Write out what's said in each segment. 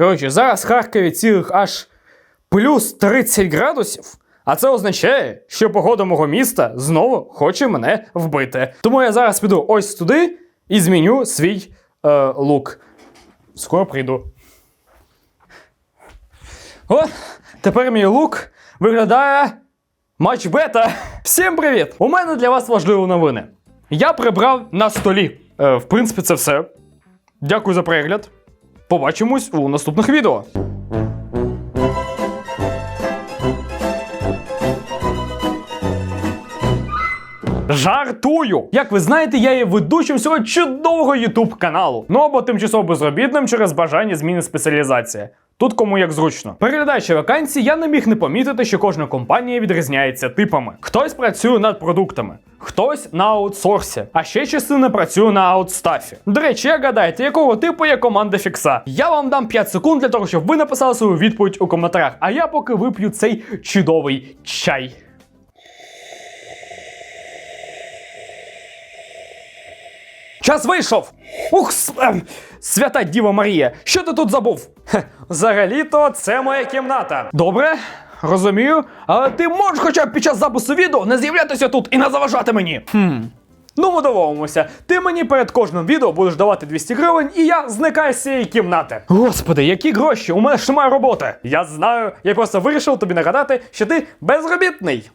Коротше, зараз в Харкові цілих аж плюс 30 градусів. А це означає, що погода мого міста знову хоче мене вбити. Тому я зараз піду ось туди і зміню свій е, лук. Скоро прийду. О, тепер мій лук виглядає матч бета. Всім привіт! У мене для вас важливі новини. Я прибрав на столі. Е, в принципі, це все. Дякую за перегляд. Побачимось у наступних відео. Жартую! Як ви знаєте, я є ведучим цього чудового ютуб каналу. Ну або тимчасово безробітним через бажання зміни спеціалізації. Тут кому як зручно. Переглядаючи вакансії, я не міг не помітити, що кожна компанія відрізняється типами. Хтось працює над продуктами, хтось на аутсорсі, а ще частина працює на аутстафі. До речі, як гадаєте, якого типу є команда фікса? Я вам дам 5 секунд для того, щоб ви написали свою відповідь у коментарях. А я поки вип'ю цей чудовий чай. Час вийшов! Ух, ем, свята Діва Марія, що ти тут забув? Взагалі-то це моя кімната. Добре, розумію. Але ти можеш хоча б під час запису відео не з'являтися тут і не заважати мені. Хм. Ну, ми домовимося. Ти мені перед кожним відео будеш давати 200 гривень, і я зникаю з цієї кімнати. Господи, які гроші! У мене ж немає роботи. Я знаю, я просто вирішив тобі нагадати, що ти безробітний.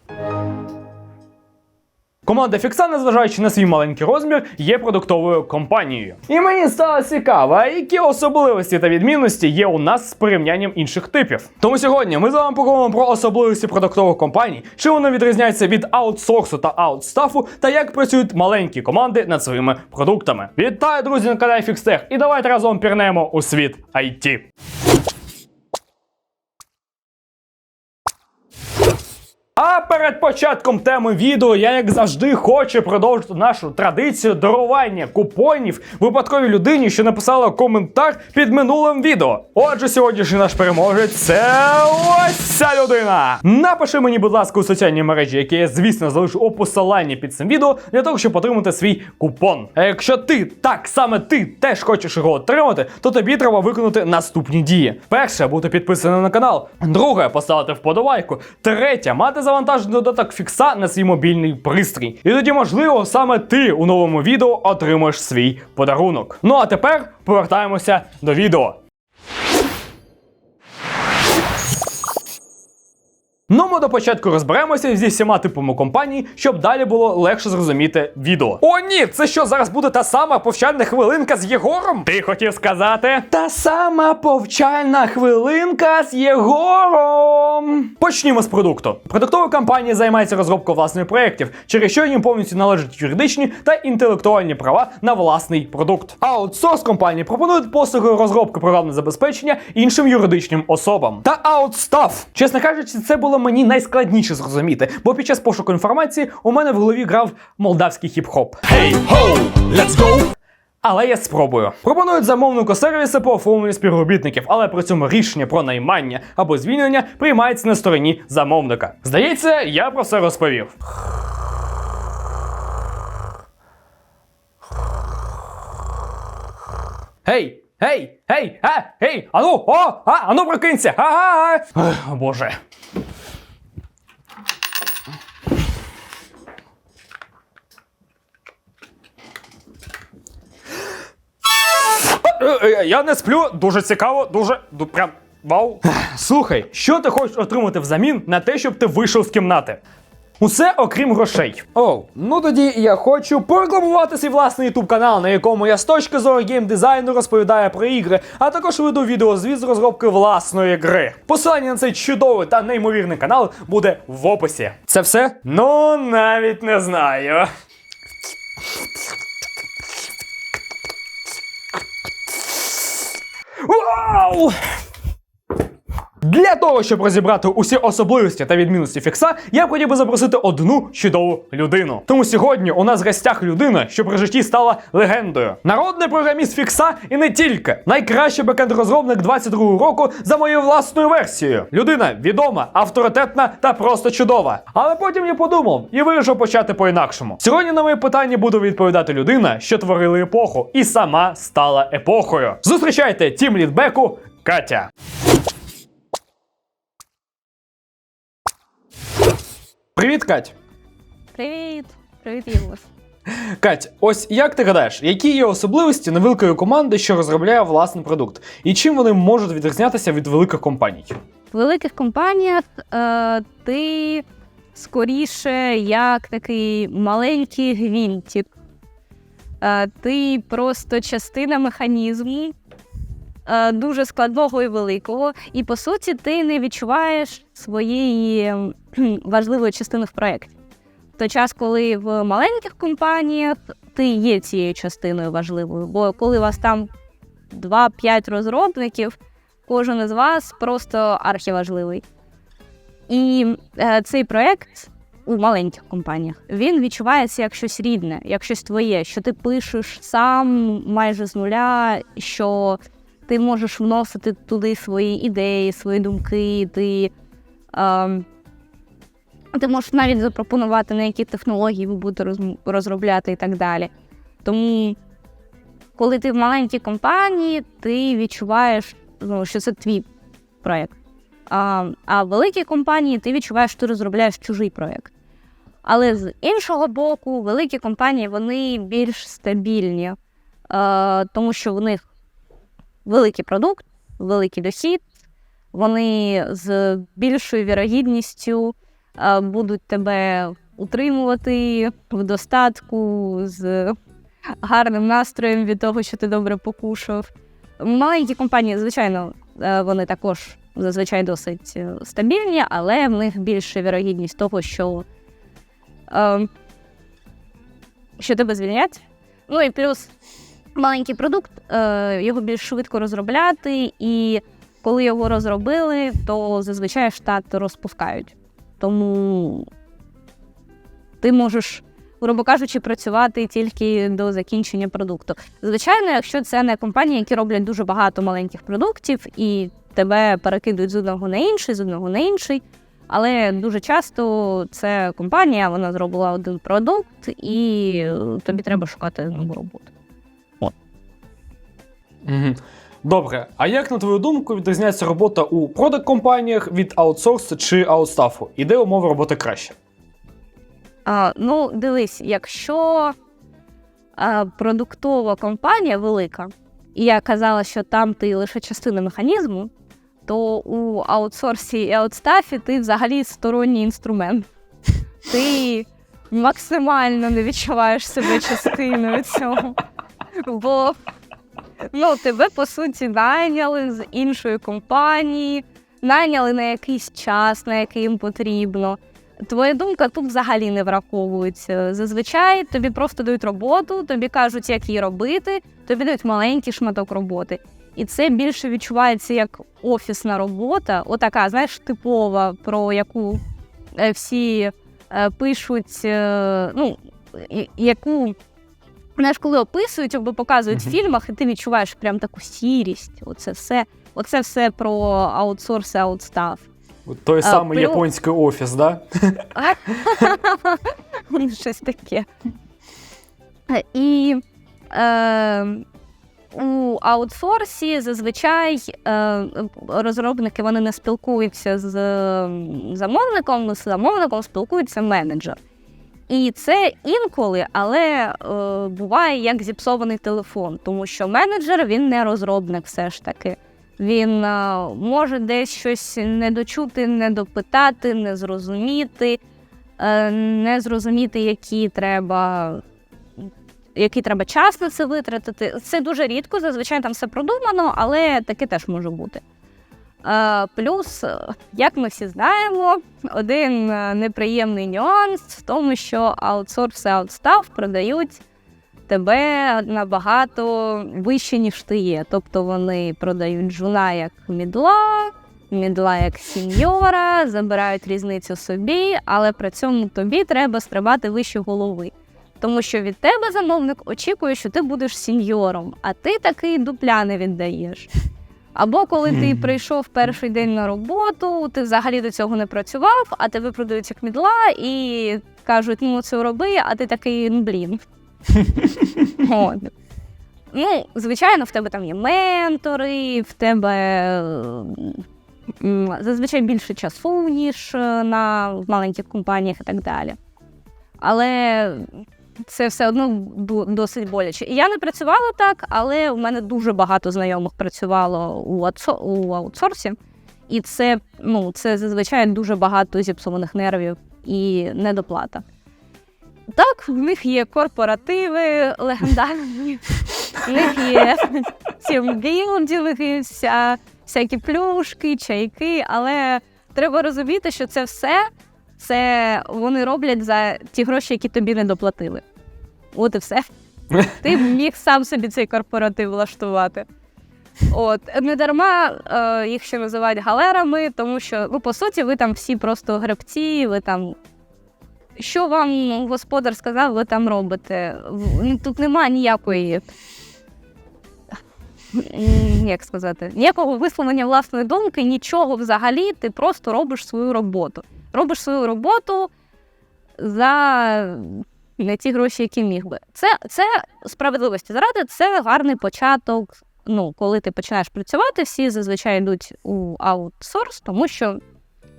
Команда Фікса, незважаючи на свій маленький розмір, є продуктовою компанією. І мені стало цікаво, які особливості та відмінності є у нас з порівнянням інших типів. Тому сьогодні ми з вами поговоримо про особливості продуктових компаній, чи вони відрізняються від аутсорсу та аутстафу, та як працюють маленькі команди над своїми продуктами. Вітаю, друзі, на каналі Фікстех, і давайте разом пірнемо у світ IT. А перед початком теми відео я, як завжди, хочу продовжити нашу традицію дарування купонів випадковій людині, що написала коментар під минулим відео. Отже, сьогоднішній наш переможець це ось ця людина. Напиши мені, будь ласка, у соціальній мережі, яке я, звісно, залишу у посиланні під цим відео, для того, щоб отримати свій купон. А якщо ти так саме ти теж хочеш його отримати, то тобі треба виконати наступні дії: перше бути підписаним на канал, друге поставити вподобайку, третє мати завантажений додаток фікса на свій мобільний пристрій. І тоді, можливо, саме ти у новому відео отримаєш свій подарунок. Ну а тепер повертаємося до відео. Ну, ми до початку розберемося зі всіма типами компаній, щоб далі було легше зрозуміти відео. О, ні, це що зараз буде та сама повчальна хвилинка з Єгором? Ти хотів сказати? Та сама повчальна хвилинка з Єгором. Почнімо з продукту. Продуктова компанія займається розробкою власних проєктів, через що їм повністю належать юридичні та інтелектуальні права на власний продукт. Аутсорс компанії пропонують послуги розробки програмного забезпечення іншим юридичним особам. Та аутстаф. Чесно кажучи, це було мені найскладніше зрозуміти, бо під час пошуку інформації у мене в голові грав молдавський хіп-хоп. Hey ho, let's go. Але я спробую. Пропонують замовнику сервіси по оформленню співробітників, але при цьому рішення про наймання або звільнення приймається на стороні замовника. Здається, я про все розповів. Гей! Гей! Гей! А! Гей! Ану! О! А! Ану прокинься! Ага! Боже. Я не сплю, дуже цікаво, дуже прям вау. Слухай, що ти хочеш отримати взамін на те, щоб ти вийшов з кімнати? Усе окрім грошей. О, ну тоді я хочу порекламувати свій власний ютуб канал, на якому я з точки зору геймдизайну розповідаю про ігри, а також веду відеозвіт з розробки власної гри. Посилання на цей чудовий та неймовірний канал буде в описі. Це все? Ну навіть не знаю. Вау! Для того, щоб розібрати усі особливості та відмінності фікса, я б хотів би запросити одну чудову людину. Тому сьогодні у нас в гостях людина, що при житті стала легендою. Народний програміст фікса і не тільки. Найкращий бекенд-розробник 22-го року за моєю власною версією. Людина відома, авторитетна та просто чудова. Але потім я подумав і вирішив почати по-інакшому. Сьогодні на мої питання буде відповідати людина, що творила епоху, і сама стала епохою. Зустрічайте Тім Лідбеку Катя. Привіт, Кать. Привіт, привіт, Єгор. Кать, ось як ти гадаєш, які є особливості невеликої команди, що розробляє власний продукт, і чим вони можуть відрізнятися від великих компаній? В великих компаніях е, ти скоріше як такий маленький гвинтик. Е, ти просто частина механізму дуже складного і великого. І по суті, ти не відчуваєш своєї важливої частини в проєкті. В той час, коли в маленьких компаніях ти є цією частиною важливою, бо коли у вас там 2-5 розробників, кожен із вас просто архіважливий. І е, цей проект у маленьких компаніях він відчувається як щось рідне, як щось твоє, що ти пишеш сам майже з нуля, що ти можеш вносити туди свої ідеї, свої думки, ти, е, ти можеш навіть запропонувати, на які технології ви будете розробляти і так далі. Тому коли ти в маленькій компанії, ти відчуваєш, ну, що це твій проєкт. А, а в великій компанії ти відчуваєш, що ти розробляєш чужий проєкт. Але з іншого боку, великі компанії вони більш стабільні, е, тому що в них великий продукт, великий дохід, вони з більшою вірогідністю е, будуть тебе утримувати в достатку, з гарним настроєм від того, що ти добре покушав. Маленькі компанії, звичайно, е, вони також зазвичай досить е, стабільні, але в них більша вірогідність того, що, що тебе звільнять. Ну і плюс маленький продукт, е, його більш швидко розробляти, і коли його розробили, то зазвичай штат розпускають. Тому ти можеш грубо кажучи, працювати тільки до закінчення продукту. Звичайно, якщо це не компанії, які роблять дуже багато маленьких продуктів і тебе перекидують з одного на інший, з одного на інший. Але дуже часто це компанія, вона зробила один продукт, і е, тобі треба шукати нову роботу. Угу. Добре, а як на твою думку відрізняється робота у продакт-компаніях від аутсорсу чи аутстафу? І де умови роботи краще? А, ну, дивись, якщо а, продуктова компанія велика, і я казала, що там ти лише частина механізму, то у аутсорсі і аутстафі ти взагалі сторонній інструмент. Ти максимально не відчуваєш себе частиною цього. Бо ну, тебе, по суті, найняли з іншої компанії, найняли на якийсь час, на який їм потрібно. Твоя думка тут взагалі не враховується. Зазвичай тобі просто дають роботу, тобі кажуть, як її робити, тобі дають маленький шматок роботи. І це більше відчувається як офісна робота, отака, знаєш, типова, про яку е, всі е, пишуть, е, ну, яку, знаєш, коли описують або показують в фільмах, і ти відчуваєш прям таку сірість. Оце все, оце все про аутсорс і аутстаф. От Той самий плю- японський офіс, да? Щось таке. І е, у аутсорсі зазвичай е, розробники вони не спілкуються з замовником, з замовником спілкується менеджер. І це інколи, але е, буває як зіпсований телефон, тому що менеджер він не розробник все ж таки. Він е, може десь щось не дочути, не допитати, не зрозуміти, е, не зрозуміти, які треба, який треба час на це витратити. Це дуже рідко, зазвичай там все продумано, але таке теж може бути. Е, Плюс, е, як ми всі знаємо, один е, неприємний нюанс в тому, що аутсорс і аутстав продають тебе набагато вище, ніж ти є. Тобто вони продають жуна як мідла, мідла як сіньора, забирають різницю собі, але при цьому тобі треба стрибати вище голови. Тому що від тебе замовник очікує, що ти будеш сіньором, а ти такий дупля не віддаєш. Або коли ти прийшов перший день на роботу, ти взагалі до цього не працював, а тебе продають як мідла і кажуть, ну це роби, а ти такий, ну блін. От. ну, звичайно, в тебе там є ментори, в тебе зазвичай більше часу, ніж е, на маленьких компаніях і так далі. Але це все одно досить боляче. І я не працювала так, але у мене дуже багато знайомих працювало у, аутсо- у аутсорсі. І це, ну, це зазвичай дуже багато зіпсованих нервів і недоплата. Так, в них є корпоративи легендарні, в них є тімбілдинги, всякі плюшки, чайки, але треба розуміти, що це все це вони роблять за ті гроші, які тобі не доплатили. От і все. Ти міг сам собі цей корпоратив влаштувати. От, не дарма е, їх ще називають галерами, тому що, ну, по суті, ви там всі просто гребці, ви там. Що вам господар сказав, ви там робите? Ну, Тут немає ніякої. Як сказати, ніякого висловлення власної думки, нічого взагалі, ти просто робиш свою роботу. Робиш свою роботу за не ті гроші, які міг би. Це, це справедливості заради, це гарний початок. Ну, коли ти починаєш працювати, всі зазвичай йдуть у аутсорс, тому що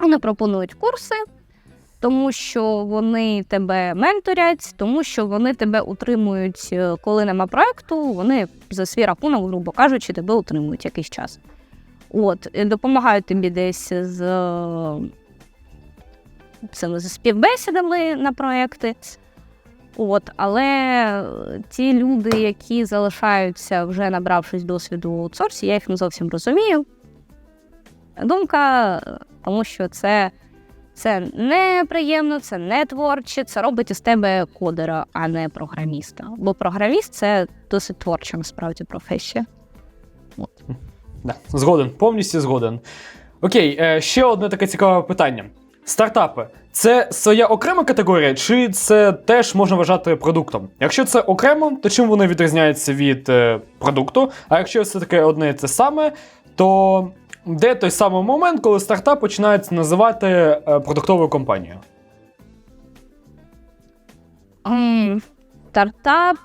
вони пропонують курси, тому що вони тебе менторять, тому що вони тебе утримують, е, коли нема проекту, вони за свій рахунок, грубо кажучи, тебе утримують якийсь час. От, допомагають тобі десь з, цими, з співбесідами на проекти. От, але е, ті люди, які залишаються, вже набравшись досвіду у аутсорсі, я їх не зовсім розумію. Думка, е, тому що це, це неприємно, це не творче, це робить із тебе кодера, а не програміста. Бо програміст це досить творча насправді професія. Да, згоден, повністю згоден. Окей, е, ще одне таке цікаве питання. Стартапи це своя окрема категорія, чи це теж можна вважати продуктом? Якщо це окремо, то чим вони відрізняються від е, продукту? А якщо це таке одне те саме, то де той самий момент, коли стартап починається називати е, продуктовою компанією? М, Стартап,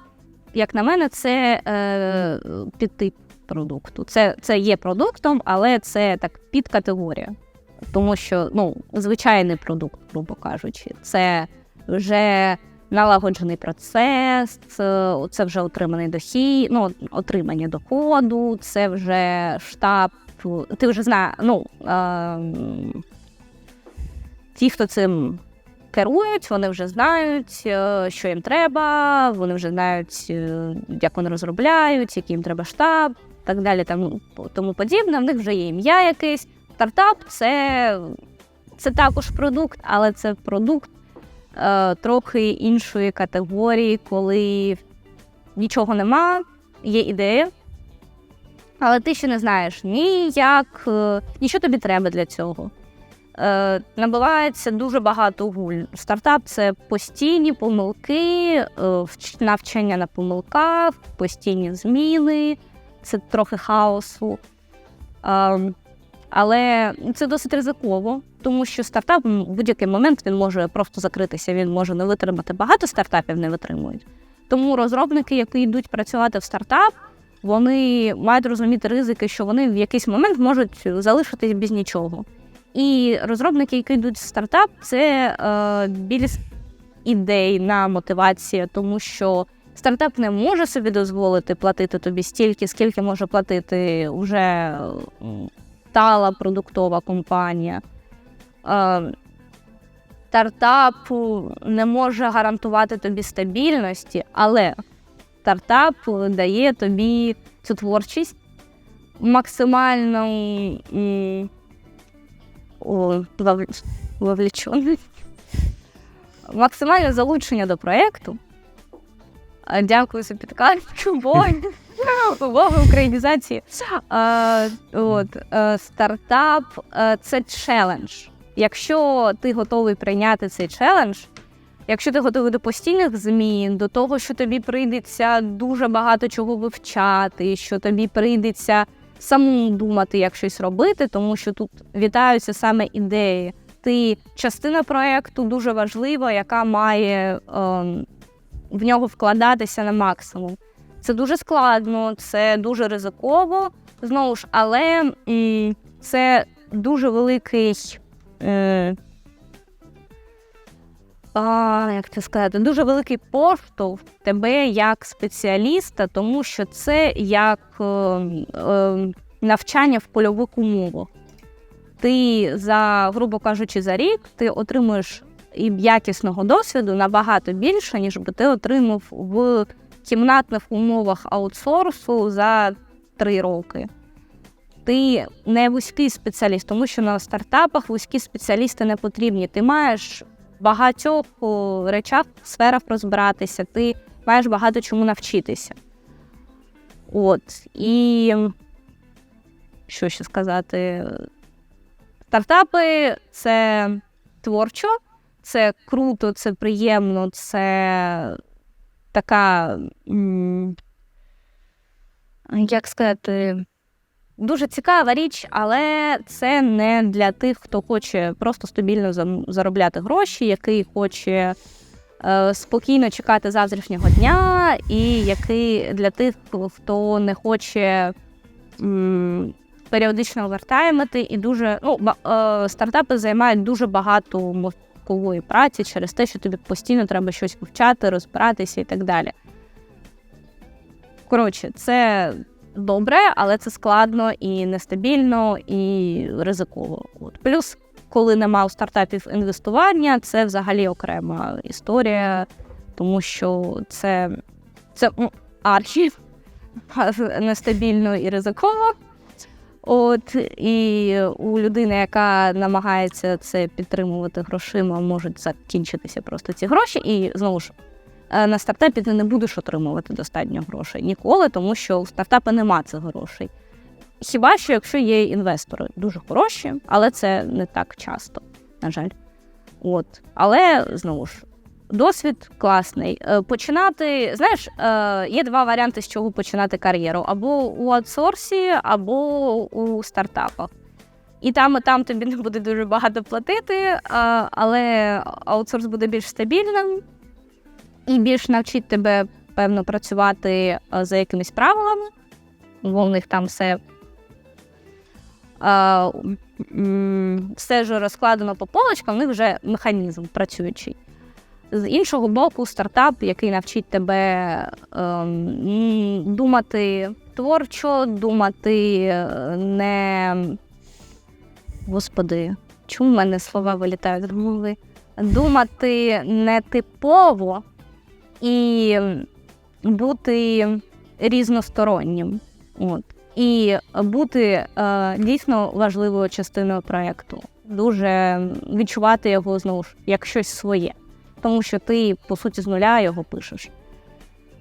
як на мене, це е, підтип продукту. Це, це є продуктом, але це так підкатегорія. Тому що ну, звичайний продукт, грубо кажучи, це вже налагоджений процес, це, це вже отриманий дохід, ну, отримання доходу, це вже штаб. Ти вже знаєш, ну, е, ті, хто цим керують, вони вже знають, е, що їм треба, вони вже знають, е, як вони розробляють, який їм треба штаб, так далі, тому, тому подібне. В них вже є ім'я якесь. Стартап це, це також продукт, але це продукт е, трохи іншої категорії, коли нічого нема, є ідея. Але ти ще не знаєш ні як, е, ні тобі треба для цього е, набивається дуже багато гуль. Стартап це постійні помилки, е, навчання на помилках, постійні зміни, це трохи хаосу. Е, але це досить ризиково, тому що стартап в будь-який момент він може просто закритися, він може не витримати. Багато стартапів не витримують. Тому розробники, які йдуть працювати в стартап, вони мають розуміти ризики, що вони в якийсь момент можуть залишитись без нічого. І розробники, які йдуть в стартап, це е, більш ідейна мотивація, тому що стартап не може собі дозволити платити тобі стільки, скільки може платити вже м, тала продуктова компанія. Е, стартап не може гарантувати тобі стабільності, але стартап дає тобі цю творчість максимально. м, о, вовл- вовлечений. Максимальне залучення до проєкту. Дякую за підказку, бонь. Увага українізації. От, е, стартап е, це челендж. Якщо ти готовий прийняти цей челендж, якщо ти готовий до постійних змін, до того, що тобі прийдеться дуже багато чого вивчати, що тобі прийдеться самому думати, як щось робити, тому що тут вітаються саме ідеї. Ти частина проєкту дуже важлива, яка має ем, в нього вкладатися на максимум. Це дуже складно, це дуже ризиково. Знову ж, але це дуже великий. Е, а, як це сказати, дуже великий поштовх тебе як спеціаліста, тому що це як е, е, навчання в польових умовах. Ти за, грубо кажучи, за рік ти отримуєш і якісного досвіду набагато більше, ніж би ти отримав в кімнатних умовах аутсорсу за три роки. Ти не вузький спеціаліст, тому що на стартапах вузькі спеціалісти не потрібні. Ти маєш багатьох речах, сферах розбиратися, ти маєш багато чому навчитися. От. І що ще сказати? Стартапи це творчо, це круто, це приємно, це така, як сказати, дуже цікава річ, але це не для тих, хто хоче просто стабільно заробляти гроші, який хоче е, спокійно чекати завтрашнього дня, і який для тих, хто не хоче. м, Періодично овертаймити і дуже ну е, стартапи займають дуже багато мозкової праці через те, що тобі постійно треба щось вивчати, розбиратися і так далі. Коротше, це добре, але це складно і нестабільно, і ризиково. От. Плюс, коли нема у стартапів інвестування, це взагалі окрема історія, тому що це, це архів нестабільно і ризиково. От і у людини, яка намагається це підтримувати грошима, можуть закінчитися просто ці гроші. І знову ж е, на стартапі ти не будеш отримувати достатньо грошей ніколи, тому що у стартапа нема цих грошей. Хіба що якщо є інвестори дуже хороші, але це не так часто, на жаль. От. Але знову ж. Досвід класний. Е, Починати, знаєш, е, є два варіанти, з чого починати кар'єру: або у аутсорсі, або у стартапах. І там, і там тобі не буде дуже багато платити, е, але аутсорс буде більш стабільним і більш навчить тебе, певно, працювати за якимись правилами. Бо в них там все, все ж розкладено по полочкам, в них вже механізм працюючий. З іншого боку, стартап, який навчить тебе ем, думати творчо, думати е, не. Господи, чому в мене слова вилітають з голови? Думати не типово і бути різностороннім. От. І бути е, дійсно важливою частиною проєкту. Дуже відчувати його знову ж як щось своє тому що ти, по суті, з нуля його пишеш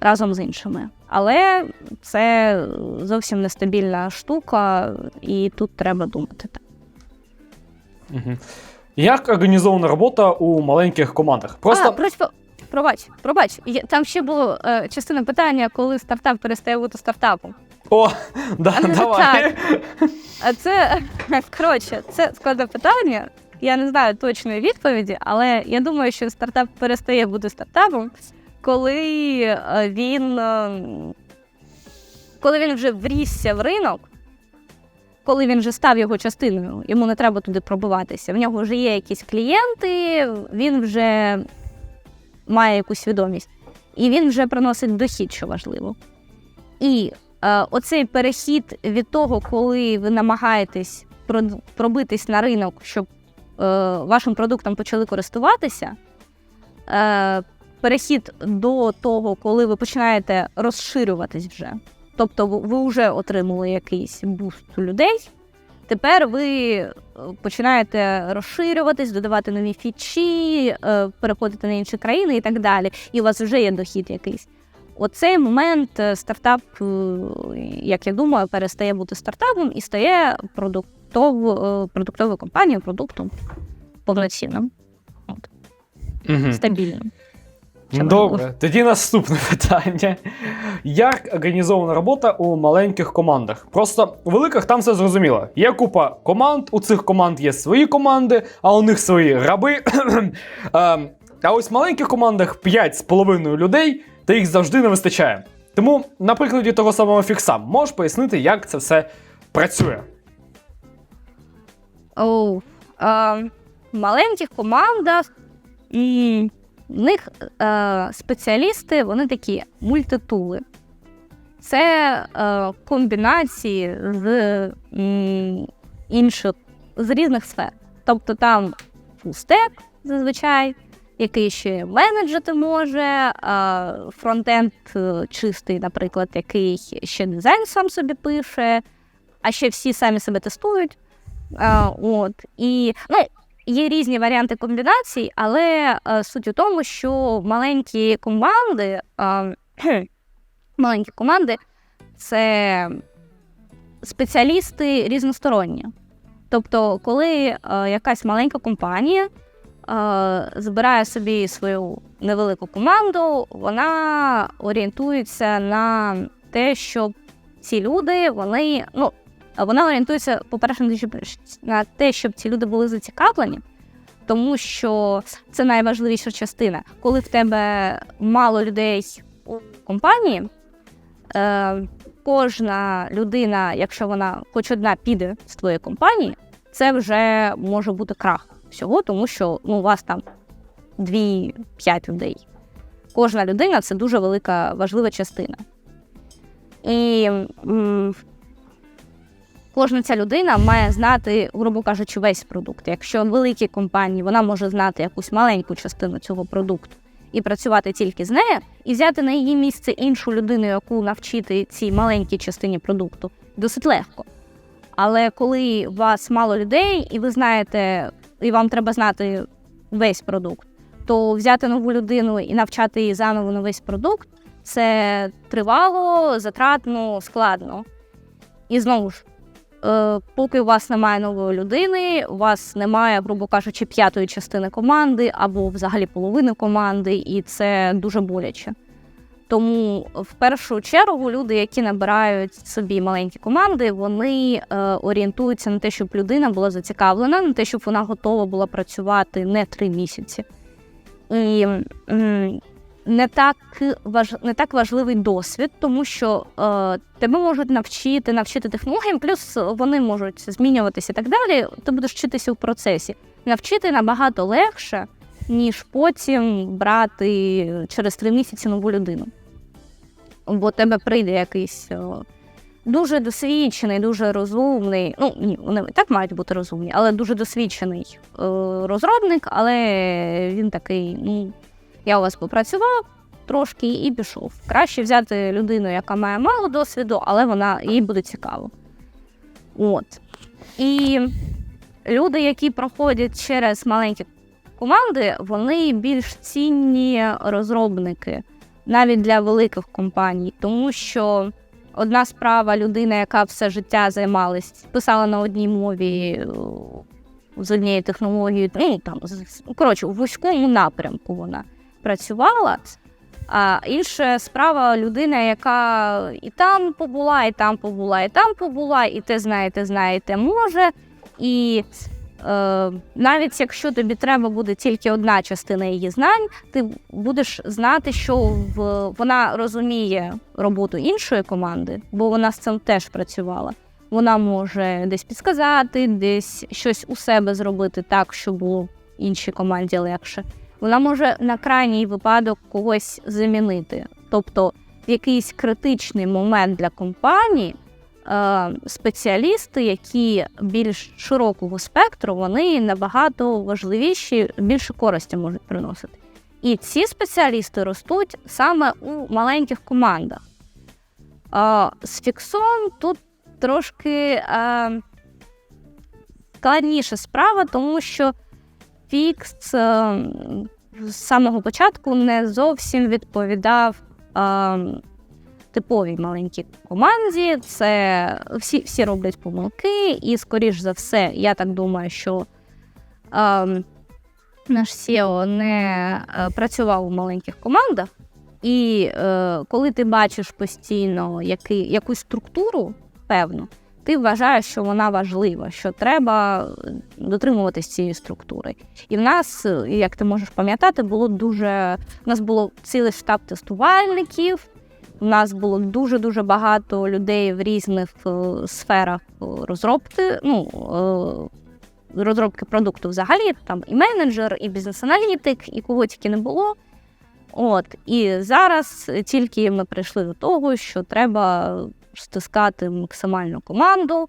разом з іншими. Але це зовсім нестабільна штука, і тут треба думати. так. Угу. Як організована робота у маленьких командах? Просто А, про, пробач, пробач. Там ще було е, частина питання, коли стартап перестає бути стартапом. о, да, Так. давай. А це коротше, це складне питання. Я не знаю точної відповіді, але я думаю, що стартап перестає бути стартапом, коли е, він, е, коли він вже врісся в ринок, коли він вже став його частиною, йому не треба туди пробиватися. В нього вже є якісь клієнти, він вже має якусь свідомість, і він вже приносить дохід, що важливо. І е, оцей перехід від того, коли ви намагаєтесь пробитись на ринок, щоб вашим продуктом почали користуватися, е, перехід до того, коли ви починаєте розширюватись вже. Тобто ви- вже отримали якийсь буст у людей. Тепер ви е, починаєте розширюватись, додавати нові фічі, е, переходити на інші країни і так далі. І у вас вже є дохід якийсь. Оцей момент е, стартап, е, як я думаю, перестає бути стартапом і стає продуктов, е, продуктовою компанією, продуктом повноцінним, Угу. стабільним. Добре, тоді наступне питання. Як організована робота у маленьких командах? Просто у великих там все зрозуміло. Є купа команд, у цих команд є свої команди, а у них свої раби. Ем, А ось в маленьких командах 5 з половиною людей, та їх завжди не вистачає. Тому, на прикладі того самого фікса, можеш пояснити, як це все працює? Оу, е, маленьких командах м, в них е, спеціалісти вони такі мультитули. Це е, комбінації з м, інших з різних сфер. Тобто там фулстек зазвичай, який ще менеджити може, фронтенд е, чистий, наприклад, який ще дизайн сам собі пише, а ще всі самі себе тестують. А, от. І ну, є різні варіанти комбінацій, але а, суть у тому, що маленькі команди, а, маленькі команди це спеціалісти різносторонні. Тобто, коли а, якась маленька компанія а, збирає собі свою невелику команду, вона орієнтується на те, щоб ці люди, вони, ну, Вона орієнтується, по-перше, на те, щоб- ці люди були зацікавлені, тому що це найважливіша частина. Коли в тебе мало людей у компанії, е, кожна людина, якщо вона хоч одна піде з твоєї компанії, це вже може бути крах всього, тому що ну, у вас там 2-5 людей. Кожна людина це дуже велика важлива частина. І кожна ця людина має знати, грубо кажучи, весь продукт. Якщо в великій компанії вона може знати якусь маленьку частину цього продукту і працювати тільки з нею, і взяти на її місце іншу людину, яку навчити цій маленькій частині продукту, досить легко. Але коли у вас мало людей, і ви знаєте, і вам треба знати весь продукт, то взяти нову людину і навчати її заново на весь продукт це тривало, затратно, складно. І знову ж, поки у вас немає нової людини, у вас немає, грубо кажучи, п'ятої частини команди або взагалі половини команди, і це дуже боляче. Тому в першу чергу люди, які набирають собі маленькі команди, вони е, орієнтуються на те, щоб людина була зацікавлена, на те, щоб вона готова була працювати не три місяці. І не так важ... не так важливий досвід, тому що е, тебе можуть навчити, навчити технологіям, плюс вони можуть змінюватися і так далі. Ти будеш вчитися в процесі. Навчити набагато легше, ніж потім брати через три місяці нову людину. Бо тебе прийде якийсь е, дуже досвідчений, дуже розумний. Ну ні, вони так мають бути розумні, але дуже досвідчений е, розробник, але він такий, ну. Я у вас попрацював трошки і пішов. Краще взяти людину, яка має мало досвіду, але вона їй буде цікаво. От. І люди, які проходять через маленькі команди, вони більш цінні розробники навіть для великих компаній, тому що одна справа людина, яка все життя займалась, писала на одній мові з однією технологією, ну там коротше, у вузькому напрямку вона працювала. А інша справа людина, яка і там побула, і там побула, і там побула, і те знає, і те знає, і те може. І е, навіть якщо тобі треба буде тільки одна частина її знань, ти будеш знати, що в, вона розуміє роботу іншої команди, бо вона з цим теж працювала. Вона може десь підсказати, десь щось у себе зробити так, щоб було іншій команді легше вона може на крайній випадок когось замінити. Тобто, в якийсь критичний момент для компанії е, спеціалісти, які більш широкого спектру, вони набагато важливіші, більше користі можуть приносити. І ці спеціалісти ростуть саме у маленьких командах. Е, з фіксом тут трошки е, складніша справа, тому що Фікс е, з самого початку не зовсім відповідав е, типовій маленькій команді. Це всі, всі роблять помилки, і, скоріш за все, я так думаю, що е, наш SEO не працював у маленьких командах. І е, коли ти бачиш постійно який, якусь структуру певну, ти вважаєш, що вона важлива, що треба дотримуватись цієї структури. І в нас, е, як ти можеш пам'ятати, було дуже. У нас було цілий штаб тестувальників, у нас було дуже дуже багато людей в різних е, сферах е, розробки. Ну, е, розробки продукту взагалі, там і менеджер, і бізнес-аналітик, і кого тільки не було. От, і зараз тільки ми прийшли до того, що треба стискати максимальну команду.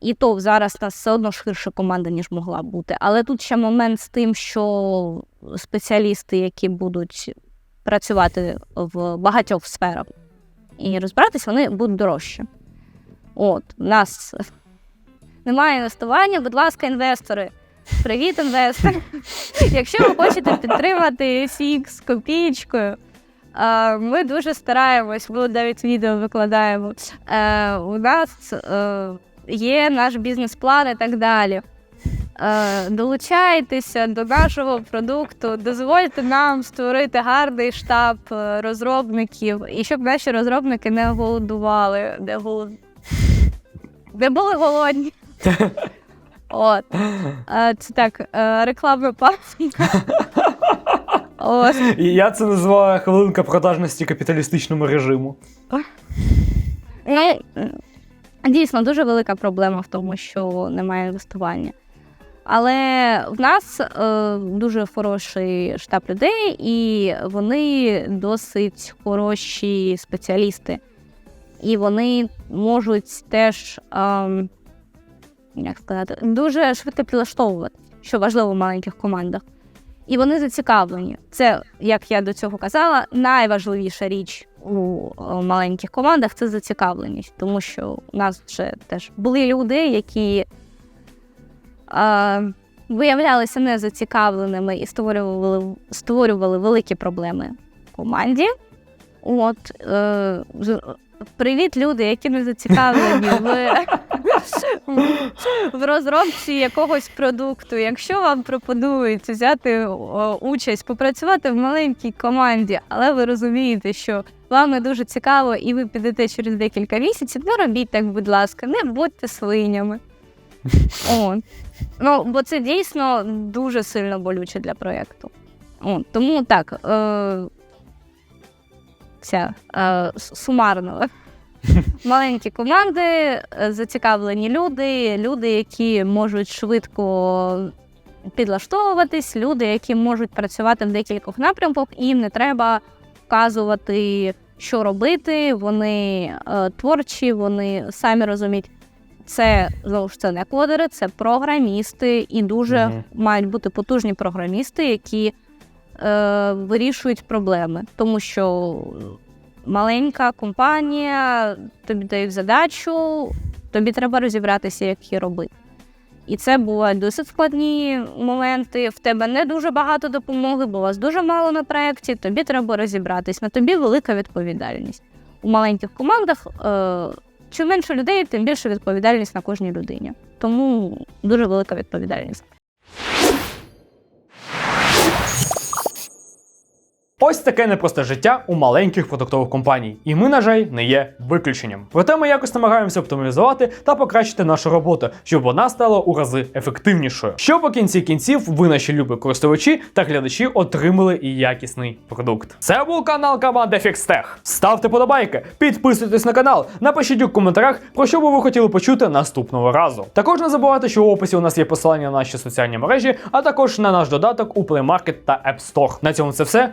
І то зараз у нас все одно ширша команда, ніж могла бути. Але тут ще момент з тим, що спеціалісти, які будуть працювати в багатьох сферах і розбиратись, вони будуть дорожчі. От, у нас немає інвестування, будь ласка, інвестори. Привіт, інвестор. Якщо ви хочете підтримати копієчкою, е, ми дуже стараємось, ми навіть відео викладаємо. Е, У нас е, є наш бізнес-план і так далі. Е, Долучайтеся до нашого продукту, дозвольте нам створити гарний штаб розробників, і щоб наші розробники не голодували, не, голод... не були голодні. От. Це так, рекламна пасника. Ось. І я це називаю хвилинка продажності капіталістичному режиму. Ну, Дійсно, дуже велика проблема в тому, що немає інвестування. Але в нас е, дуже хороший штаб людей, і вони досить хороші спеціалісти. І вони можуть теж, ем, як сказати, дуже швидко підлаштовувати, що важливо в маленьких командах. І вони зацікавлені. Це, як я до цього казала, найважливіша річ у маленьких командах це зацікавленість, тому що у нас вже теж були люди, які е, виявлялися незацікавленими і створювали, створювали великі проблеми в команді. От, е, привіт, люди, які не зацікавлені в, в розробці якогось продукту. Якщо вам пропонують взяти о, участь, попрацювати в маленькій команді, але ви розумієте, що вам не дуже цікаво, і ви підете через декілька місяців, не робіть так, будь ласка, не будьте свинями. О. Ну, бо це дійсно дуже сильно болюче для проєкту. Тому так. Е, ця, е, сумарно. Маленькі команди, е, зацікавлені люди, люди, які можуть швидко підлаштовуватись, люди, які можуть працювати в декількох напрямках, і їм не треба вказувати, що робити. Вони е, творчі, вони самі розуміють. Це знову ж це не кодери, це програмісти, і дуже Мгм. мають бути потужні програмісти, які е, вирішують проблеми, тому що маленька компанія, тобі дають задачу, тобі треба розібратися, як її робити. І це бувають досить складні моменти. В тебе не дуже багато допомоги, бо вас дуже мало на проєкті. Тобі треба розібратись. На тобі велика відповідальність. У маленьких командах е, чим менше людей, тим більше відповідальність на кожній людині. Тому дуже велика відповідальність. Ось таке непросте життя у маленьких продуктових компаній, і ми, на жаль, не є виключенням. Проте ми якось намагаємося оптимізувати та покращити нашу роботу, щоб вона стала у рази ефективнішою. Щоб у кінці кінців ви, наші любі користувачі та глядачі, отримали і якісний продукт. Це був канал команди FixTech. Ставте подобайки, підписуйтесь на канал, напишіть у коментарях, про що би ви хотіли почути наступного разу. Також не забувайте, що в описі у нас є посилання на наші соціальні мережі, а також на наш додаток у Play Market та App Store. На цьому це все.